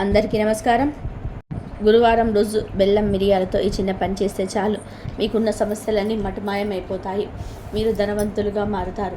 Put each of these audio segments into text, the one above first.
అందరికీ నమస్కారం. గురువారం రోజు బెల్లం మిరియాలతో ఈ చిన్న పని చేస్తే చాలు. మీకున్న సమస్యలన్నీ మటుమాయమైపోతాయి. మీరు ధనవంతులుగా మారుతారు.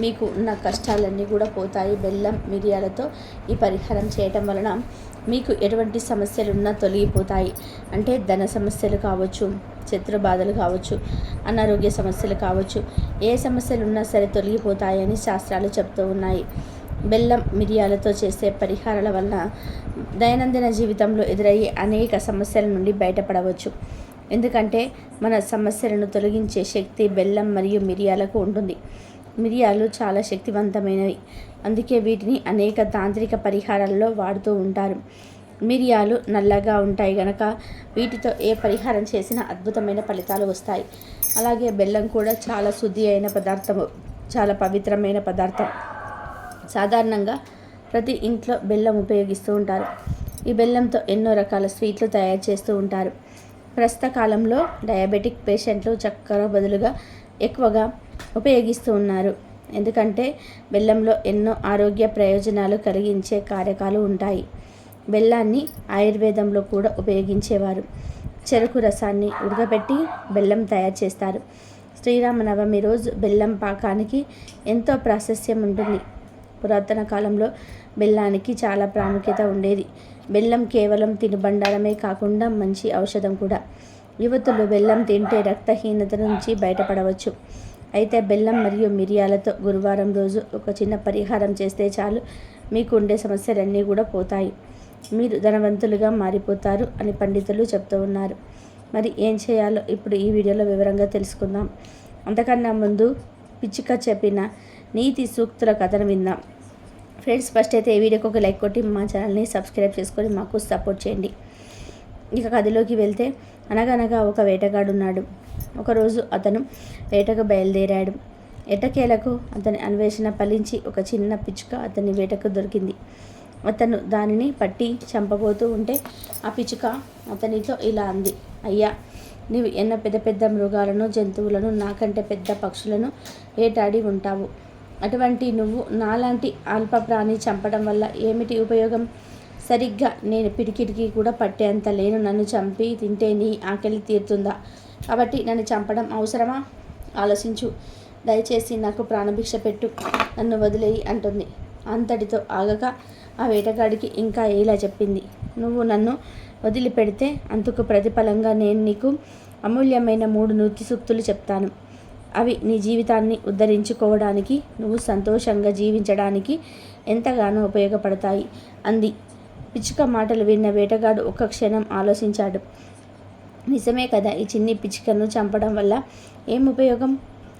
మీకు ఉన్న కష్టాలన్నీ కూడా పోతాయి బెల్లం మిరియాలతో ఈ పరిహారం చేయటం వలన. మీకు ఎటువంటి సమస్యలు ఉన్నా తొలగిపోతాయి. అంటే ధన సమస్యలు కావచ్చు శత్రు బాధలు కావచ్చు అనారోగ్య సమస్యలు కావచ్చు. ఏ సమస్యలు ఉన్నా సరే తొలగిపోతాయని శాస్త్రాలు చెప్తూ ఉన్నాయి. బెల్లం మిరియాలతో చేసే పరిహారాల వలన దైనందిన జీవితంలో ఎదురయ్యే అనేక సమస్యల నుండి బయటపడవచ్చు. ఎందుకంటే మన సమస్యలను తొలగించే శక్తి బెల్లం మరియు మిరియాలకు ఉంటుంది. మిరియాలు చాలా శక్తివంతమైనవి. అందుకే వీటిని అనేక తాంత్రిక పరిహారాల్లో వాడుతూ ఉంటారు. మిరియాలు నల్లగా ఉంటాయి గనక వీటితో ఏ పరిహారం చేసినా అద్భుతమైన ఫలితాలు వస్తాయి. అలాగే బెల్లం కూడా చాలా శుద్ధి అయిన పదార్థము చాలా పవిత్రమైన పదార్థం. సాధారణంగా ప్రతి ఇంట్లో బెల్లం ఉపయోగిస్తూ ఉంటారు. ఈ బెల్లంతో ఎన్నో రకాల స్వీట్లు తయారు చేస్తూ ఉంటారు. ప్రస్తుత కాలంలో డయాబెటిక్ పేషెంట్లు చక్కెర బదులుగా ఎక్కువగా ఉపయోగిస్తూ ఉన్నారు. ఎందుకంటే బెల్లంలో ఎన్నో ఆరోగ్య ప్రయోజనాలు కలిగించే కారకాలు ఉంటాయి. బెల్లాన్ని ఆయుర్వేదంలో కూడా ఉపయోగించేవారు. చెరుకు రసాన్ని ఉడకబెట్టి బెల్లం తయారు చేస్తారు. శ్రీరామనవమి రోజు బెల్లం పాకానికి ఎంతో ప్రాశస్యం ఉంటుంది. పురాతన కాలంలో బెల్లానికి చాలా ప్రాముఖ్యత ఉండేది. బెల్లం కేవలం తినుబండారమే కాకుండా మంచి ఔషధం కూడా. యువతులు బెల్లం తింటే రక్తహీనత నుంచి బయటపడవచ్చు. అయితే బెల్లం మరియు మిరియాలతో గురువారం రోజు ఒక చిన్న పరిహారం చేస్తే చాలు. మీకు ఉండే సమస్యలన్నీ కూడా పోతాయి. మీరు ధనవంతులుగా మారిపోతారు అని పండితులు చెప్తూ ఉన్నారు. మరి ఏం చేయాలో ఇప్పుడు ఈ వీడియోలో వివరంగా తెలుసుకుందాం. అంతకన్నా ముందు పిచ్చిక చెప్పిన నీతి సూక్తుల కథను విందాం. ఫ్రెండ్స్ ఫస్ట్ అయితే ఈ వీడియోకి ఒక లైక్ కొట్టి మా ఛానల్ని సబ్స్క్రైబ్ చేసుకొని మాకు సపోర్ట్ చేయండి. ఇక కథలోకి వెళ్తే అనగనగా ఒక వేటగాడు ఉన్నాడు ఒకరోజు అతను వేటకు బయలుదేరాడు. ఎటకేలకు అతని అన్వేషణ ఫలించి ఒక చిన్న పిచ్చుక అతని వేటకు దొరికింది. అతను దానిని పట్టి చంపబోతూ ఉంటే ఆ పిచ్చుక అతనితో ఇలా అంది అయ్యా నీవు ఎన్న పెద్ద పెద్ద మృగాలను జంతువులను నాకంటే పెద్ద పక్షులను వేటాడి ఉంటావు. అటువంటి నువ్వు నాలాంటి అల్ప ప్రాణి చంపడం వల్ల ఏమిటి ఉపయోగం? సరిగ్గా నేను పిడికిడికి కూడా పట్టేంత లేను. నన్ను చంపి తింటే నీ ఆకలి తీరుతుందా? కాబట్టి నన్ను చంపడం అవసరమా? ఆలోచించు. దయచేసి నాకు ప్రాణభిక్ష పెట్టు. నన్ను వదిలేయి అంటుంది. అంతటితో ఆగక ఆ వేటగాడికి ఇంకా ఇలా చెప్పింది? నువ్వు నన్ను వదిలిపెడితే అందుకు ప్రతిఫలంగా నేను నీకు అమూల్యమైన మూడు నృత్య సూక్తులు చెప్తాను. అవి నీ జీవితాన్ని ఉద్ధరించుకోవడానికి నువ్వు సంతోషంగా జీవించడానికి ఎంతగానో ఉపయోగపడతాయి. అంది. పిచ్చుక మాటలు విన్న వేటగాడు ఒక్క క్షణం ఆలోచించాడు. నిజమే కదా ఈ చిన్ని పిచ్చుకను చంపడం వల్ల ఏం ఉపయోగం?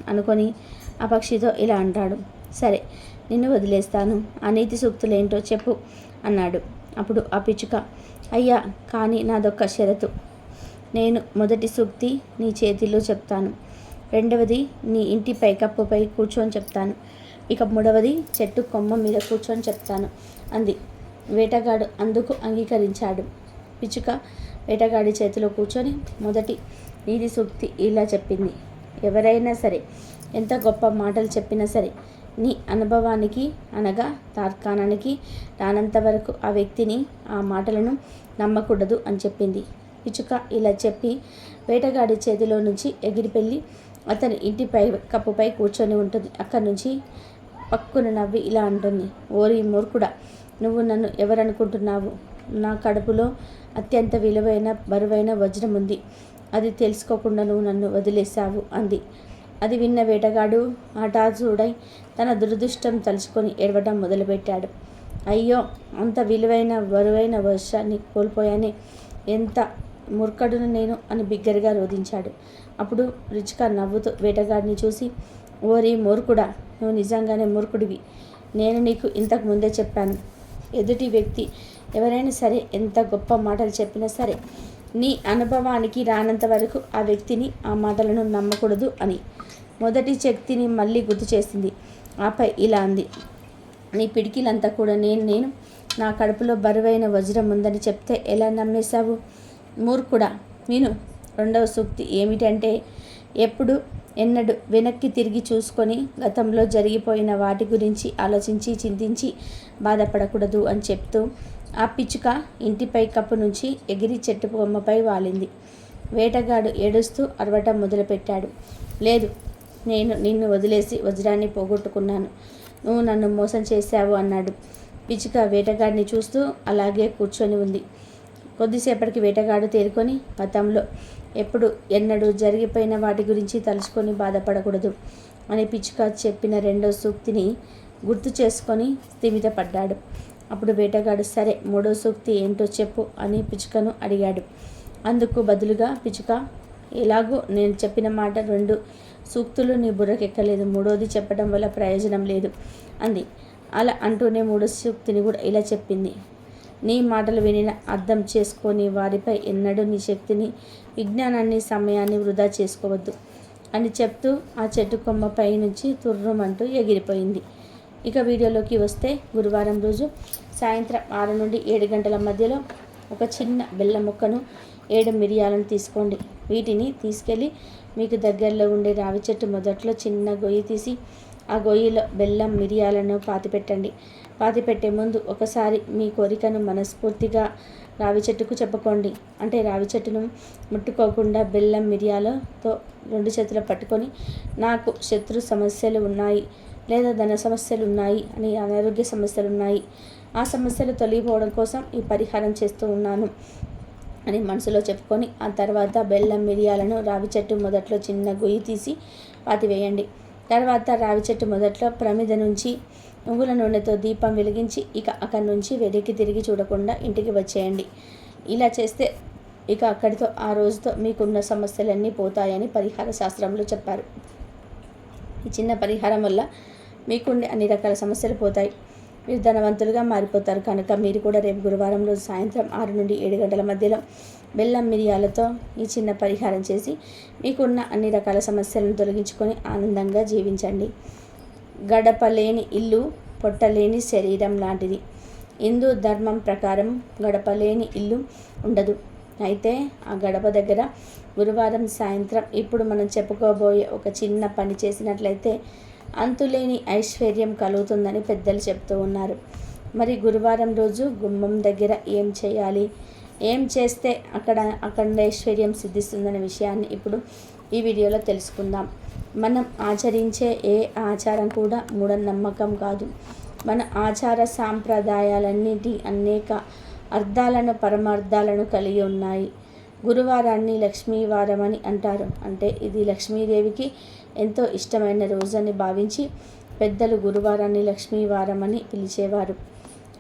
అనుకొని ఆ పక్షితో ఇలా అంటాడు. సరే నిన్ను వదిలేస్తాను. ఆ నీతి సూక్తులేంటో చెప్పు అన్నాడు. అప్పుడు ఆ పిచ్చుక అయ్యా కానీ నాదొక్క షరతు. నేను మొదటి సూక్తి నీ చేతిలో చెప్తాను. రెండవది నీ ఇంటి పైకప్పుపై కూర్చొని చెప్తాను. ఇక మూడవది చెట్టు కొమ్మ మీద కూర్చొని చెప్తాను. అంది. వేటగాడు అందుకు అంగీకరించాడు. పిచ్చుక వేటగాడి చేతిలో కూర్చొని మొదటి నీతి సూక్తి ఇలా చెప్పింది. ఎవరైనా సరే ఎంత గొప్ప మాటలు చెప్పినా సరే నీ అనుభవానికి అనగా తార్కాణానికి రానంత వరకు ఆ వ్యక్తిని ఆ మాటలను నమ్మకూడదు అని చెప్పింది. పిచ్చుక ఇలా చెప్పి వేటగాడి చేతిలో నుంచి ఎగిరిపెళ్ళి అతని ఇంటిపై కప్పుపై కూర్చొని ఉంటుంది. అక్కడి నుంచి పక్కున నవ్వి ఇలా అంటుంది. ఓరి మూర్ఖుడా నువ్వు నన్ను ఎవరనుకుంటున్నావు? నా కడుపులో అత్యంత విలువైన బరువైన వజ్రం ఉంది. అది తెలుసుకోకుండా నువ్వు నన్ను వదిలేశావు అంది. అది విన్న వేటగాడు హఠాత్తుడై తన దురదృష్టం తలుచుకొని ఏడవడం మొదలుపెట్టాడు. అయ్యో అంత విలువైన బరువైన వర్షాన్ని కోల్పోయానే? ఎంత మూర్ఖడును నేను అని బిగ్గరగా రోధించాడు. అప్పుడు రిచిక నవ్వుతూ వేటగాడిని చూసి ఓరి మూర్ఖుడా నువ్వు నిజంగానే మూర్ఖుడివి. నేను నీకు ఇంతకు ముందే చెప్పాను. ఎదుటి వ్యక్తి ఎవరైనా సరే ఎంత గొప్ప మాటలు చెప్పినా సరే నీ అనుభవానికి రానంత వరకు ఆ వ్యక్తిని ఆ మాటలను నమ్మకూడదు అని. మొదటి శక్తిని మళ్ళీ గుర్తు చేసింది. ఆపై ఇలా అంది. నీ పిడికిలంతా కూడా నేను నేను నా కడుపులో బరువైన వజ్రం ఉందని చెప్తే ఎలా నమ్మేశావు? మూర్ఖుడా విను రెండవ సూక్తి ఏమిటంటే ఎప్పుడు ఎన్నడు వెనక్కి తిరిగి చూసుకొని గతంలో జరిగిపోయిన వాటి గురించి ఆలోచించి చింతించి బాధపడకూడదు అని చెప్తూ ఆ పిచ్చుక ఇంటిపై కప్పు నుంచి ఎగిరి చెట్టు బొమ్మపై వాలింది. వేటగాడు ఏడుస్తూ అరవటం మొదలుపెట్టాడు. లేదు నేను నిన్ను వదిలేసి వజ్రాన్ని పోగొట్టుకున్నాను. నువ్వు నన్ను మోసం చేశావు అన్నాడు. పిచ్చుక వేటగాడిని చూస్తూ అలాగే కూర్చొని ఉంది. కొద్దిసేపటికి వేటగాడు తేరుకొని గతంలో ఎప్పుడు ఎన్నడూ జరిగిపోయిన వాటి గురించి తలుచుకొని బాధపడకూడదు అని పిచ్చుక చెప్పిన రెండో సూక్తిని గుర్తు చేసుకొని స్థిమితపడ్డాడు. అప్పుడు వేటగాడు సరే మూడో సూక్తి ఏంటో చెప్పు అని పిచ్చుకను అడిగాడు. అందుకు బదులుగా పిచ్చుక ఎలాగో నేను చెప్పిన మాట రెండు సూక్తులు నీ బుర్రకెక్కలేదు. మూడోది చెప్పడం వల్ల ప్రయోజనం లేదు అంది. అలా అంటూనే మూడో సూక్తిని కూడా ఇలా చెప్పింది. నీ మాటలు వినిన అర్థం చేసుకొని వారిపై ఎన్నడూ నీ శక్తిని విజ్ఞానాన్ని సమయాన్ని వృధా చేసుకోవద్దు అని చెప్తూ ఆ చెట్టు కొమ్మపై నుంచి తుర్రుమంటూ ఎగిరిపోయింది. ఇక వీడియోలోకి వస్తే గురువారం రోజు సాయంత్రం ఆరు నుండి ఏడు గంటల మధ్యలో ఒక చిన్న బెల్ల ముక్కను ఏడు మిరియాలను తీసుకోండి. వీటిని తీసుకెళ్ళి మీకు దగ్గరలో ఉండే రావి చెట్టు మొదట్లో చిన్న గొయ్యి తీసి ఆ గొయ్యిలో బెల్లం మిరియాలను పాతిపెట్టండి. పాతిపెట్టే ముందు ఒకసారి మీ కోరికను మనస్ఫూర్తిగా రావి చెట్టుకు చెప్పుకోండి. అంటే రావి చెట్టును ముట్టుకోకుండా బెల్లం మిరియాలతో రెండు చేతులు పట్టుకొని నాకు శత్రు సమస్యలు ఉన్నాయి లేదా ధన సమస్యలు ఉన్నాయి అని అనారోగ్య సమస్యలు ఉన్నాయి. ఆ సమస్యలు తొలగిపోవడం కోసం ఈ పరిహారం చేస్తూ ఉన్నాను అని మనసులో చెప్పుకొని ఆ తర్వాత బెల్లం మిరియాలను రావి చెట్టు మొదట్లో చిన్న గొయ్యి తీసి పాతివేయండి. తర్వాత రావి చెట్టు మొదట్లో ప్రమిద నుంచి నువ్వుల నూనెతో దీపం వెలిగించి ఇక అక్కడి నుంచి వెనక్కి తిరిగి చూడకుండా ఇంటికి వచ్చేయండి. ఇలా చేస్తే ఇక అక్కడితో ఆ రోజుతో మీకున్న సమస్యలన్నీ పోతాయని పరిహార శాస్త్రంలో చెప్పారు. ఈ చిన్న పరిహారం వల్ల మీకుండే అన్ని రకాల సమస్యలు పోతాయి. మీరు ధనవంతులుగా మారిపోతారు. కనుక మీరు కూడా రేపు గురువారం రోజు సాయంత్రం ఆరు నుండి ఏడు గంటల మధ్యలో బెల్లం మిరియాలతో ఈ చిన్న పరిహారం చేసి మీకున్న అన్ని రకాల సమస్యలను తొలగించుకొని ఆనందంగా జీవించండి. గడప లేని ఇల్లు పొట్టలేని శరీరం లాంటిది. హిందూ ధర్మం ప్రకారం గడప లేని ఇల్లు ఉండదు. అయితే ఆ గడప దగ్గర గురువారం సాయంత్రం ఇప్పుడు మనం చెప్పుకోబోయే ఒక చిన్న పని చేసినట్లయితే అంతులేని ఐశ్వర్యం కలుగుతుందని పెద్దలు చెప్తూ ఉన్నారు. మరి గురువారం రోజు గుమ్మం దగ్గర ఏం చేయాలి? ఏం చేస్తే అక్కడ అక్కడ ఐశ్వర్యం సిద్ధిస్తుందనే విషయాన్ని ఇప్పుడు ఈ వీడియోలో తెలుసుకుందాం. మనం ఆచరించే ఏ ఆచారం కూడా మూఢనమ్మకం కాదు. మన ఆచార సాంప్రదాయాలన్నిటి అనేక అర్థాలను పరమార్థాలను కలిగి ఉన్నాయి. గురువారాన్ని లక్ష్మీవారం అని అంటారు. అంటే ఇది లక్ష్మీదేవికి ఎంతో ఇష్టమైన రోజని భావించి పెద్దలు గురువారాన్ని లక్ష్మీవారం అని పిలిచేవారు.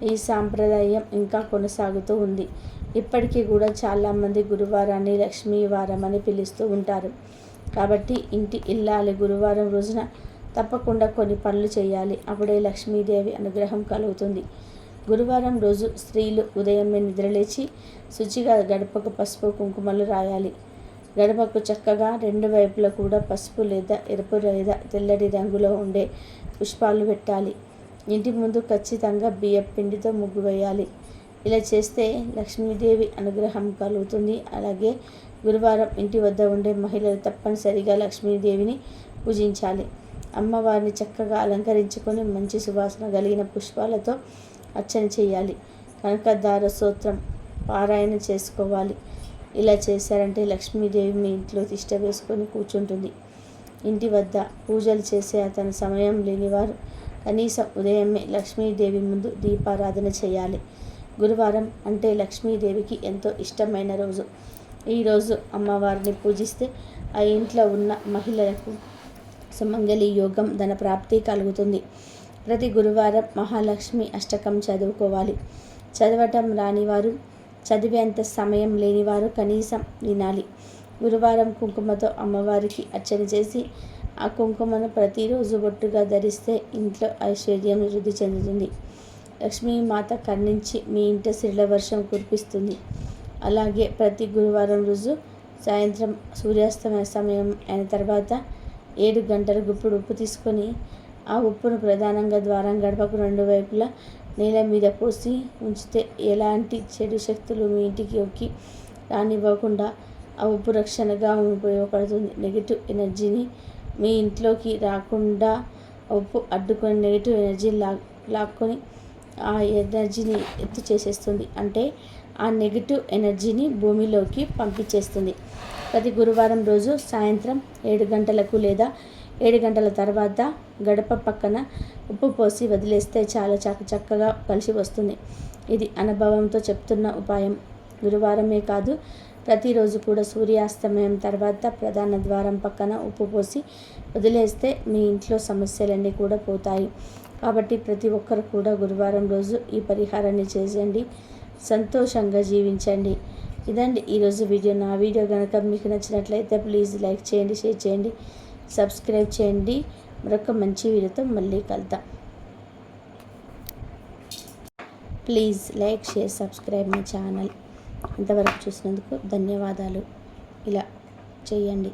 ఈ సాంప్రదాయం ఇంకా కొనసాగుతూ ఉంది. ఇప్పటికీ కూడా చాలామంది గురువారాన్ని లక్ష్మీవారం అని పిలుస్తూ ఉంటారు. కాబట్టి ఇంటి ఇల్లాలి గురువారం రోజున తప్పకుండా కొన్ని పనులు చేయాలి. అప్పుడే లక్ష్మీదేవి అనుగ్రహం కలుగుతుంది. గురువారం రోజు స్త్రీలు ఉదయమే నిద్రలేచి శుచిగా గడపకు పసుపు కుంకుమలు రాయాలి. గడపకు చక్కగా రెండు వైపులా కూడా పసుపు లేదా ఎరుపు లేదా తెల్లటి రంగులో ఉండే పుష్పాలు పెట్టాలి. ఇంటి ముందు ఖచ్చితంగా బియ్యం పిండితో ముగ్గు వేయాలి. ఇలా చేస్తే లక్ష్మీదేవి అనుగ్రహం కలుగుతుంది. అలాగే గురువారం ఇంటి వద్ద ఉండే మహిళలు తప్పనిసరిగా లక్ష్మీదేవిని పూజించాలి. అమ్మవారిని చక్కగా అలంకరించుకొని మంచి సువాసన కలిగిన పుష్పాలతో అర్చన చేయాలి. కనకదార సూత్రం పారాయణ చేసుకోవాలి. ఇలా చేశారంటే లక్ష్మీదేవి మీ ఇంట్లో తిష్ట వేసుకొని కూర్చుంటుంది. ఇంటి వద్ద పూజలు చేసే అతని సమయం లేనివారు. కనీసం ఉదయమే లక్ష్మీదేవి ముందు దీపారాధన చేయాలి. గురువారం అంటే లక్ష్మీదేవికి ఎంతో ఇష్టమైన రోజు. ఈరోజు అమ్మవారిని పూజిస్తే ఆ ఇంట్లో ఉన్న మహిళలకు సుమంగళి యోగం ధన ప్రాప్తి కలుగుతుంది. ప్రతి గురువారం మహాలక్ష్మి అష్టకం చదువుకోవాలి. చదవటం రానివారు చదివేంత సమయం లేనివారు కనీసం వినాలి. గురువారం కుంకుమతో అమ్మవారికి అర్చన చేసి ఆ కుంకుమను ప్రతిరోజు బొట్టుగా ధరిస్తే ఇంట్లో ఐశ్వర్యం వృద్ధి చెందుతుంది. లక్ష్మీమాత కన్నించి మీ ఇంట సిరిల వర్షం కురిపిస్తుంది. అలాగే ప్రతి గురువారం రోజు సాయంత్రం సూర్యాస్తమయ సమయం అయిన తర్వాత ఏడు గంటల గుప్పుడు ఉప్పు తీసుకొని ఆ ఉప్పును ప్రధానంగా ద్వారం గడపకు రెండు వైపులా నేల మీద పోసి ఉంచితే ఎలాంటి చెడు శక్తులు మీ ఇంటికి ఒక్కి రానివ్వకుండా ఆ ఉప్పు రక్షణగా ఉపయోగపడుతుంది. నెగిటివ్ ఎనర్జీని మీ ఇంట్లోకి రాకుండా ఉప్పు అడ్డుకొని నెగిటివ్ ఎనర్జీ లా లాక్కొని ఆ ఎనర్జీని ఎత్తు చేసేస్తుంది. అంటే ఆ నెగిటివ్ ఎనర్జీని భూమిలోకి పంపించేస్తుంది. ప్రతి గురువారం రోజు సాయంత్రం ఏడు గంటలకు లేదా ఏడు గంటల తర్వాత గడప పక్కన ఉప్పు పోసి వదిలేస్తే చాలా చక్క చక్కగా కలిసి వస్తుంది. ఇది అనుభవంతో చెప్తున్న ఉపాయం. గురువారమే కాదు ప్రతిరోజు కూడా సూర్యాస్తమయం తర్వాత ప్రధాన ద్వారం పక్కన ఉప్పు పోసి వదిలేస్తే మీ ఇంట్లో సమస్యలన్నీ కూడా పోతాయి. కాబట్టి ప్రతి ఒక్కరు కూడా గురువారం రోజు ఈ పరిహారాన్ని చేసేయండి. సంతోషంగా జీవించండి. ఇదండి ఈరోజు వీడియో. నా వీడియో కనుక మీకు నచ్చినట్లయితే ప్లీజ్ లైక్ చేయండి షేర్ చేయండి సబ్స్క్రైబ్ చేయండి. మరొక మంచి వీడియోతో మళ్ళీ కలుద్దాం. Please like share subscribe my channel. ఇంతవరకు చూసినందుకు ధన్యవాదాలు. ఇలా చేయండి.